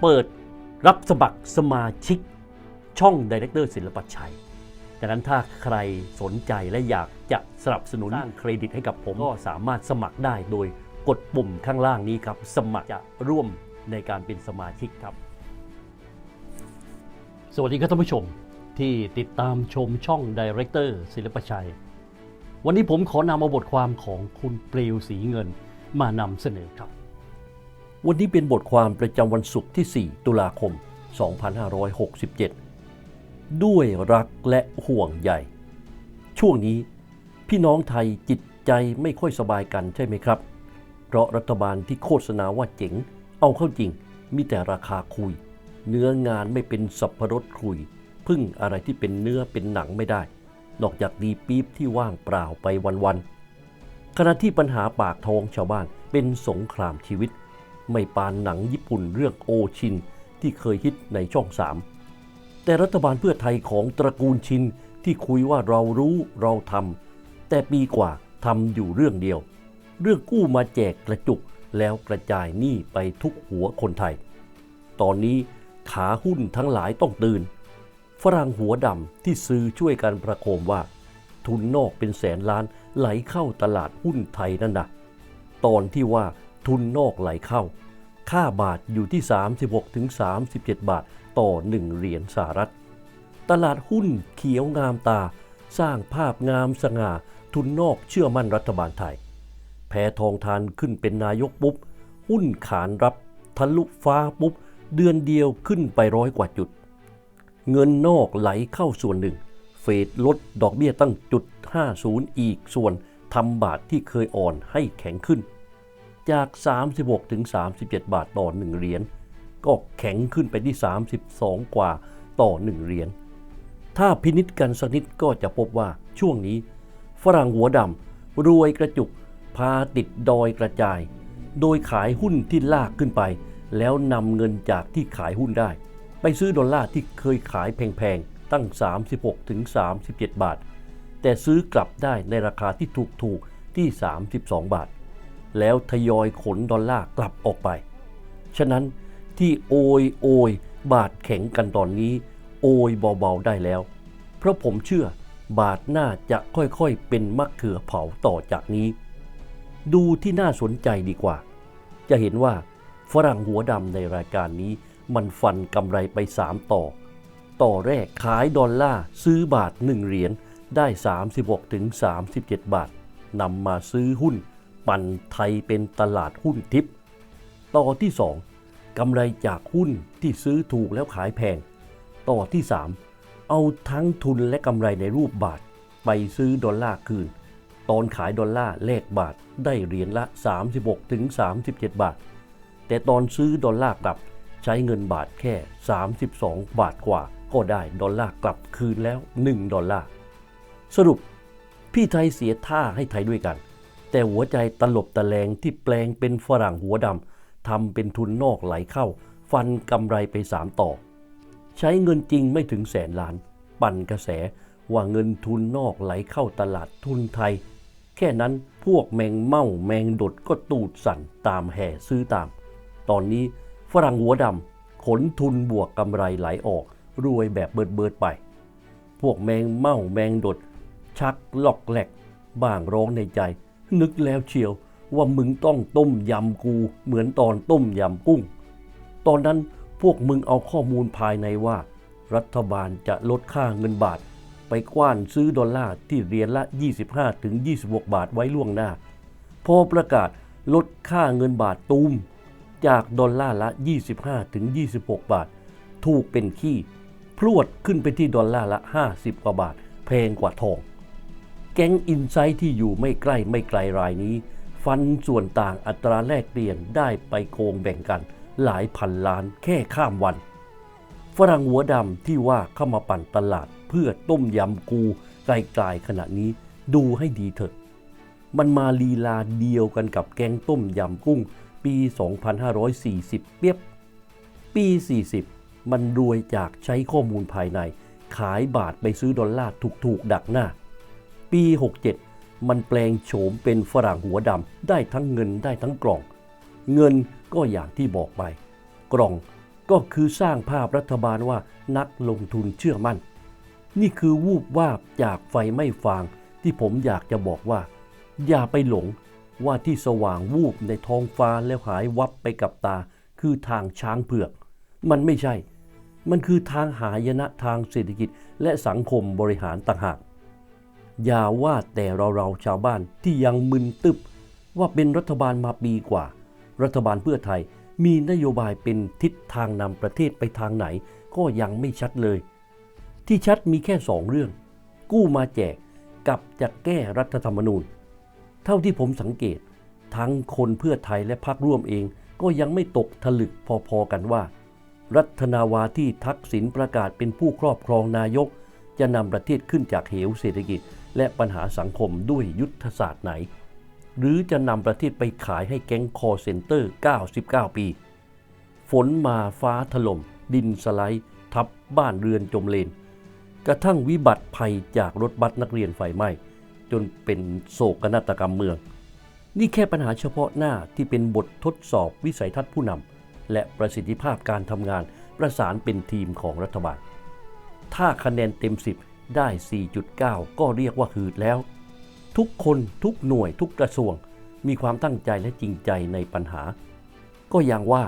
เปิดรับสมัครสมาชิกช่องดีเรคเตอร์ศิลปชัยดังนั้นถ้าใครสนใจและอยากจะสนับสนุนสร้างเครดิตให้กับผมก็สามารถสมัครได้โดยกดปุ่มข้างล่างนี้ครับ สมัครจะร่วมในการเป็นสมาชิกครับ สวัสดีครับท่านผู้ชมที่ติดตามชมช่องดีเรคเตอร์ศิลปชัย วันนี้ผมขอนำเอาบทความของคุณเปลวสีเงินมานำเสนอครับ วันนี้เป็นบทความประจำวันศุกร์ที่ 4 ตุลาคม 2567 ด้วยรักและห่วงใยช่วงนี้พี่น้องไทยจิตใจไม่ค่อยสบายกันใช่ไหมครับ เพราะรัฐบาลที่โฆษณาว่าเจ๋ง เอาเข้าจริง มีแต่ราคาคุย เนื้องานไม่เป็นสับพรสคุย พึ่งอะไรที่เป็นเนื้อเป็นหนังไม่ได้ นอกจากดีปี๊บที่ว่างเปล่าไปวันๆขณะที่ปัญหาปากท้องชาวบ้านเป็นสงครามชีวิต ไม่ปานหนังญี่ปุ่นเรื่องโอชินที่เคยฮิตในช่องสามแต่รัฐบาลเพื่อไทยของตระกูลชินที่คุยว่าเรารู้เราทำแต่ปีกว่าทำอยู่เรื่องเดียว เรื่องกู้มาแจกกระจุกแล้วกระจายหนี้ไปทุกหัวคนไทย ตอนนี้ขาหุ้นทั้งหลายต้องตื่น ฝรั่งหัวดำที่ซื้อช่วยกันประโคมว่า ทุนนอกเป็นแสนล้านไหลเข้าตลาดหุ้นไทยนั่นนะตอนที่ว่า ทุนนอกไหลเข้า ค่าบาทอยู่ที่ 36ถึง37 บาทต่อ 1 เหรียญสหรัฐ ตลาดหุ้นเขียวงามตา สร้างภาพงามสง่า ทุนนอกเชื่อมั่นรัฐบาลไทย แพทองทานขึ้นเป็นนายกปุ๊บ หุ้นขานรับ ทะลุฟ้าปุ๊บ เดือนเดียวขึ้นไปร้อยกว่าจุด เงินนอกไหลเข้าส่วนหนึ่ง เฟดลดดอกเบี้ยตั้งจุด 50 อีกส่วนทำบาทที่เคยอ่อนให้แข็งขึ้น จาก 36 ถึง 37 บาทต่อ 1 เหรียญก็แข็งขึ้นไปที่ 32 กว่าต่อ 1 เหรียญถ้าพินิจกันสักนิดก็จะพบว่าช่วงนี้ ฝรั่งหัวดำรวยกระจุกพาติดดอยกระจาย โดยขายหุ้นที่ลากขึ้นไป แล้วนำเงินจากที่ขายหุ้นได้ ไปซื้อดอลลาร์ที่เคยขายแพงๆ ตั้ง 36ถึง37 บาท แต่ซื้อกลับได้ในราคาที่ถูกๆที่ 32 บาท แล้วทยอยขนดอลลาร์กลับออกไป ฉะนั้นที่โอยโอยบาทแข็งกันตอนนี้ โอยเบาๆได้แล้ว เพราะผมเชื่อบาทหน้าจะค่อยๆเป็นมะเขือเผาต่อจากนี้ ดูที่น่าสนใจดีกว่า จะเห็นว่าฝรั่งหัวดำในรายการนี้ มันฟันกำไรไป 3 ต่อ ต่อแรกขายดอลลาร์ซื้อบาท 1 เหรียญได้ 36ถึง37 บาทนำมาซื้อหุ้น ปั่นไทยเป็นตลาดหุ้นทิพย์ต่อที่ 2กำไรจากหุ้นที่ซื้อถูกแล้วขายแพง ต่อที่ 3 เอาทั้งทุนและกำไรในรูปบาท ไปซื้อดอลลาร์คืน ตอนขายดอลลาร์แลกบาทได้เหรียญละ 36ถึง37 บาท แต่ตอนซื้อดอลลาร์กลับใช้เงินบาทแค่ 32 บาทกว่า ก็ได้ดอลลาร์กลับคืนแล้ว 1 ดอลลาร์สรุป พี่ไทยเสียท่าให้ไทยด้วยกัน แต่หัวใจตลบตะแลงที่แปลงเป็นฝรั่งหัวดำทำเป็นทุนนอกไหลเข้า ฟันกำไรไป3ต่อ ใช้เงินจริงไม่ถึงแสนล้าน ปั่นกระแสว่าเงินทุนนอกไหลเข้าตลาดทุนไทย แค่นั้นพวกแมงเม่าแมงดดก็ตูดสั่นตามแห่ซื้อตาม ตอนนี้ฝรั่งหัวดำขนทุนบวกกำไรไหลออก รวยแบบเบิดเบิดไป พวกแมงเม่าแมงดด ชักหลอกแหลกบ้างร้องในใจ นึกแล้วเชียวว่ามึงต้องต้มยำกูเหมือนตอนต้มยำกุ้ง ตอนนั้นพวกมึงเอาข้อมูลภายในว่า รัฐบาลจะลดค่าเงินบาท ไปกว้านซื้อดอลลาร์ที่เหรียญละ 25ถึง26บาทไว้ล่วงหน้า พอประกาศลดค่าเงินบาทตูม จากดอลลาร์ละ 25ถึง26บาท ถูกเป็นขี้ พรวดขึ้นไปที่ดอลลาร์ละ 50 กว่าบาท แพงกว่าทอง แก๊งอินไซต์ที่อยู่ไม่ใกล้ไม่ไกลรายนี้ ฟันส่วนต่างอัตราแลกเปลี่ยนได้ไปโกงแบ่งกัน หลายพันล้านแค่ข้ามวัน ฝรั่งหัวดำที่ว่าเข้ามาปั่นตลาดเพื่อต้มยำกูไกลๆขณะนี้ดูให้ดีเถอะ มันมาลีลาเดียวกันกับแกงต้มยำกุ้งปี 2540 เปียบ ปี 40 มันรวยจากใช้ข้อมูลภายใน ขายบาทไปซื้อดอลลาร์ถูกๆ ดักหน้า ปี 67มันแปลงโฉมเป็นฝรั่งหัวดำได้ทั้งเงินได้ทั้งกล่องเงินก็อย่างที่บอกไปกล่องก็อย่างที่บอกไปฝรั่งหัวดมันแปลงโฉมเป็นฝรั่งหัวดำได้ทั้งเงินได้ทั้งกล่อง เงินก็อย่างที่บอกไป กล่องก็คือสร้างภาพรัฐบาลว่านักลงทุนเชื่อมั่น นี่คือวูบวาบจากไฟไม่ฟางที่ผมอยากจะบอกว่า อย่าไปหลงว่าที่สว่างวูบในท้องฟ้าแล้วหายวับไปกับตา คือทางช้างเผือก มันไม่ใช่ มันคือทางหายนะทางเศรษฐกิจและสังคมบริหารต่างหาก อย่าว่าแต่เราเราๆชาวบ้านที่ยังมึนตึบว่าเป็นรัฐบาลมาปีกว่า รัฐบาลเพื่อไทยมีนโยบายเป็นทิศทางนำประเทศไปทางไหน ก็ยังไม่ชัดเลย ที่ชัดมีแค่สองเรื่อง กู้มาแจกกับจะแก้รัฐธรรมนูญ เท่าที่ผมสังเกต ทั้งคนเพื่อไทยและพรรคร่วมเอง ก็ยังไม่ตกผลึกพอๆกันว่า รัฐนาวาที่ทักษิณประกาศเป็นผู้ครอบครองนายก จะนำประเทศขึ้นจากเหวเศรษฐกิจ และปัญหาสังคมด้วยยุทธศาสตร์ไหน หรือจะนำประเทศไปขายให้แก๊งคอร์เซนเตอร์ 99 ปี ฝนมาฟ้าถล่ม ดินสไลด์ ทับบ้านเรือนจมเลน กระทั่งวิบัติภัยจากรถบัสนักเรียนไฟไหม้ จนเป็นโศกนาฏกรรมเมือง นี่แค่ปัญหาเฉพาะหน้าที่เป็นบททดสอบวิสัยทัศน์ผู้นำและประสิทธิภาพการทำงานประสานเป็นทีมของรัฐบาล ถ้าคะแนนเต็ม 10 ได้ 4.9 ก็เรียกว่าหืดแล้ว ทุกคนทุกหน่วยทุกกระทรวงมีความตั้งใจและจริงใจในปัญหา ก็อย่างว่า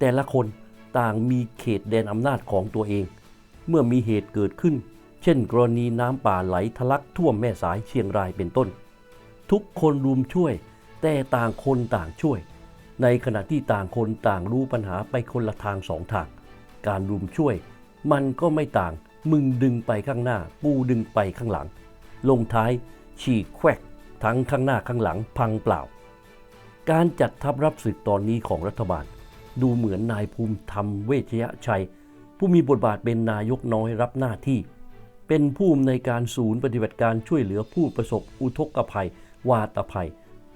แต่ละคนต่างมีเขตแดนอำนาจของตัวเอง เมื่อมีเหตุเกิดขึ้น เช่น กรณีน้ำป่าไหลทะลักท่วมแม่สายเชียงรายเป็นต้น ทุกคนรุมช่วย แต่ต่างคนต่างช่วย ในขณะที่ต่างคนต่างรู้ปัญหาไปคนละทางสองทาง การรุมช่วย มันก็ไม่ต่าง มึงดึงไปข้างหน้า ปูดึงไปข้างหลัง ลงท้ายฉีกแควกทั้งข้างหน้าข้างหลังพังเปล่า การจัดทัพรับศึกตอนนี้ของรัฐบาล ดูเหมือนนายภูมิธรรมเวชยชัย ผู้มีบทบาทเป็นนายกน้อยรับหน้าที่ เป็นผู้อำนวยการศูนย์ปฏิบัติการช่วยเหลือผู้ประสบอุทกภัย วาตภัย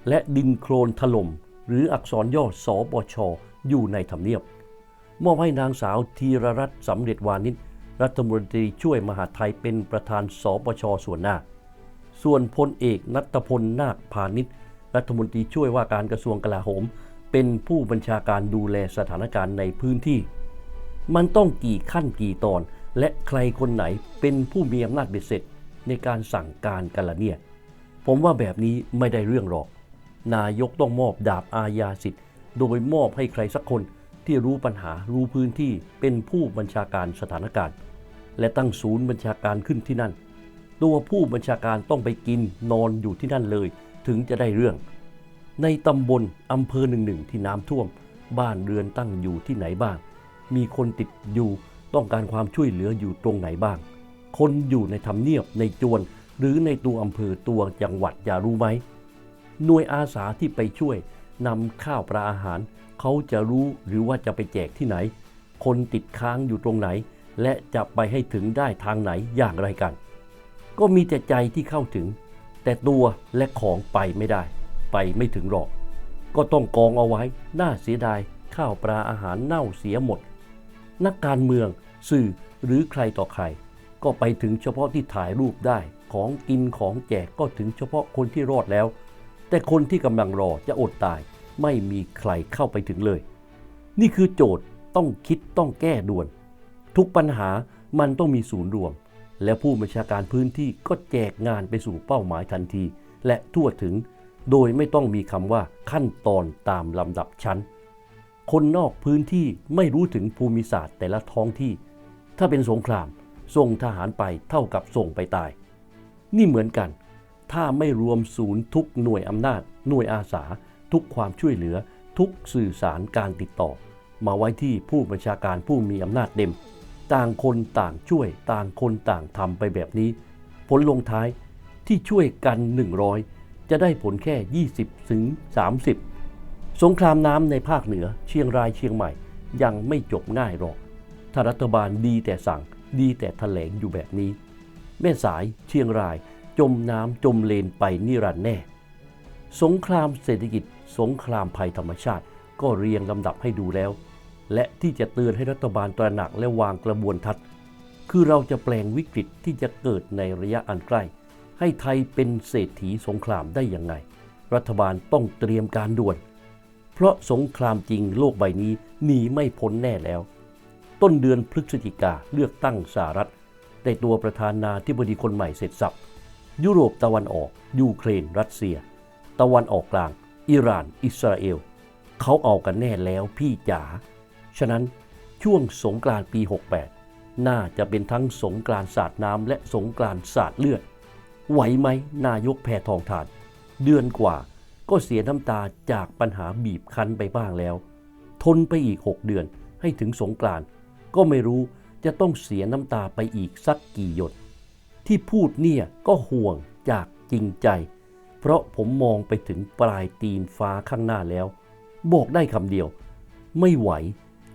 และดินโครนถล่ม หรืออักษรย่อสอบชอยู่ในทำเนียบ มอบให้นางสาวธีรรัตน์สำเร็จวานิช รัฐมนตรีช่วยมหาไทยเป็นประธานสปชส่วนหน้า ส่วนพลเอกนัตพลนาคพาณิชย์รัฐมนตรีช่วยว่าการกระทรวงกลาโหม เป็นผู้บัญชาการดูแลสถานการณ์ในพื้นที่ มันต้องกี่ขั้นกี่ตอน และใครคนไหนเป็นผู้มีอำนาจเบ็ดเสร็จในการสั่งการกันละเนี่ย ผมว่าแบบนี้ไม่ได้เรื่องหรอก นายกต้องมอบดาบอาญาสิทธิ์ โดยมอบให้ใครสักคน ที่รู้ปัญหารู้พื้นที่เป็นผู้บัญชาการสถานการณ์ และตั้งศูนย์บัญชาการขึ้นที่นั่น ตัวผู้บัญชาการต้องไปกินนอนอยู่ที่นั่นเลย ถึงจะได้เรื่อง ในตำบลอำเภอหนึ่งหนึ่งที่น้ำท่วม บ้านเรือนตั้งอยู่ที่ไหนบ้าง มีคนติดอยู่ต้องการความช่วยเหลืออยู่ตรงไหนบ้าง คนอยู่ในทำเนียบในจวน หรือในตัวอำเภอตัวจังหวัดอย่ารู้ไหมหน่วยอาสาที่ไปช่วยนำข้าวปลาอาหาร เขาจะรู้หรือว่าจะไปแจกที่ไหน คนติดค้างอยู่ตรงไหน และจะไปให้ถึงได้ทางไหนอย่างไรกัน ก็มีแต่ใจที่เข้าถึง แต่ตัวและของไปไม่ได้ ไปไม่ถึงหรอก ก็ต้องกองเอาไว้ น่าเสียดายข้าวปลาอาหารเน่าเสียหมด นักการเมืองสื่อหรือใครต่อใคร ก็ไปถึงเฉพาะที่ถ่ายรูปได้ ของกินของแจกก็ถึงเฉพาะคนที่รอดแล้ว แต่คนที่กำลังรอจะอดตาย ไม่มีใครเข้าไปถึงเลย นี่คือโจทย์ต้องคิดต้องแก้ด่วน ทุกปัญหามันต้องมีศูนย์รวม และผู้บัญชาการพื้นที่ก็แจกงานไปสู่เป้าหมายทันที และทั่วถึง โดยไม่ต้องมีคำว่าขั้นตอนตามลำดับชั้น คนนอกพื้นที่ไม่รู้ถึงภูมิศาสตร์แต่ละท้องที่ ถ้าเป็นสงครามส่งทหารไปเท่ากับส่งไปตาย นี่เหมือนกัน ถ้าไม่รวมศูนย์ทุกหน่วยอำนาจ หน่วยอาสา ทุกความช่วยเหลือ ทุกสื่อสารการติดต่อ มาไว้ที่ผู้บัญชาการผู้มีอำนาจเต็มต่างคนต่างช่วย ต่างคนต่างทำไปแบบนี้ ผลลงท้ายที่ช่วยกัน 100 จะได้ผลแค่ 20 ถึง 30 สงครามน้ำในภาคเหนือ เชียงรายเชียงใหม่ ยังไม่จบง่ายหรอกถ้ารัฐบาลดีแต่สั่งดีแต่แถลงอยู่แบบนี้ แม่สายเชียงรายจมน้ำจมเลนไปนิรันดร์แน่ สงครามเศรษฐกิจ สงครามภัยธรรมชาติ ก็เรียงลำดับให้ดูแล้ว และที่จะเตือนให้รัฐบาลตระหนักและวางกระบวนทัศน์ คือเราจะแปลงวิกฤตที่จะเกิดในระยะอันใกล้ ให้ไทยเป็นเศรษฐีสงครามได้อย่างไง รัฐบาลต้องเตรียมการด่วน เพราะสงครามจริงโลกใบนี้หนีไม่พ้นแน่แล้ว ต้นเดือนพฤศจิกาเลือกตั้งสหรัฐได้ตัวประธานาธิบดีคนใหม่เสร็จสับ ยุโรปตะวันออก ยูเครน รัสเซีย ตะวันออกกลาง อิหร่าน อิสราเอล เขาเอากันแน่แล้วพี่จ๋า ฉะนั้นช่วงสงกรานต์ปี 68 น่าจะเป็นทั้งสงกรานต์สาดน้ำและสงกรานต์สาดเลือด ไหวไหมนายกแพทองทาน เดือนกว่าก็เสียน้ำตาจากปัญหาบีบคั้นไปบ้างแล้ว ทนไปอีก 6 เดือนให้ถึงสงกรานต์ก็ไม่รู้จะต้องเสียน้ำตาไปอีกสักกี่หยด ที่พูดเนี่ยก็ห่วงจากจริงใจ เพราะผมมองไปถึงปลายตีนฟ้าข้างหน้าแล้ว บอกได้คำเดียว ไม่ไหว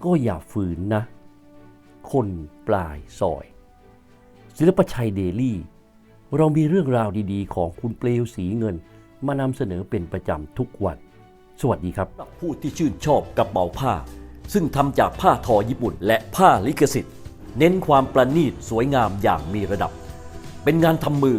ก็อย่าฝืนนะ คนปลายซอย ศิลปชัยเดลี่ เรามีเรื่องราวดีๆ ของคุณเปลวสีเงิน มานำเสนอเป็นประจำทุกวัน สวัสดีครับ ผู้ที่ชื่นชอบกระเป๋าผ้า ซึ่งทำจากผ้าทอญี่ปุ่น และผ้าลิขสิทธิ์ เน้นความประณีตสวยงามอย่างมีระดับ เป็นงานทำมือ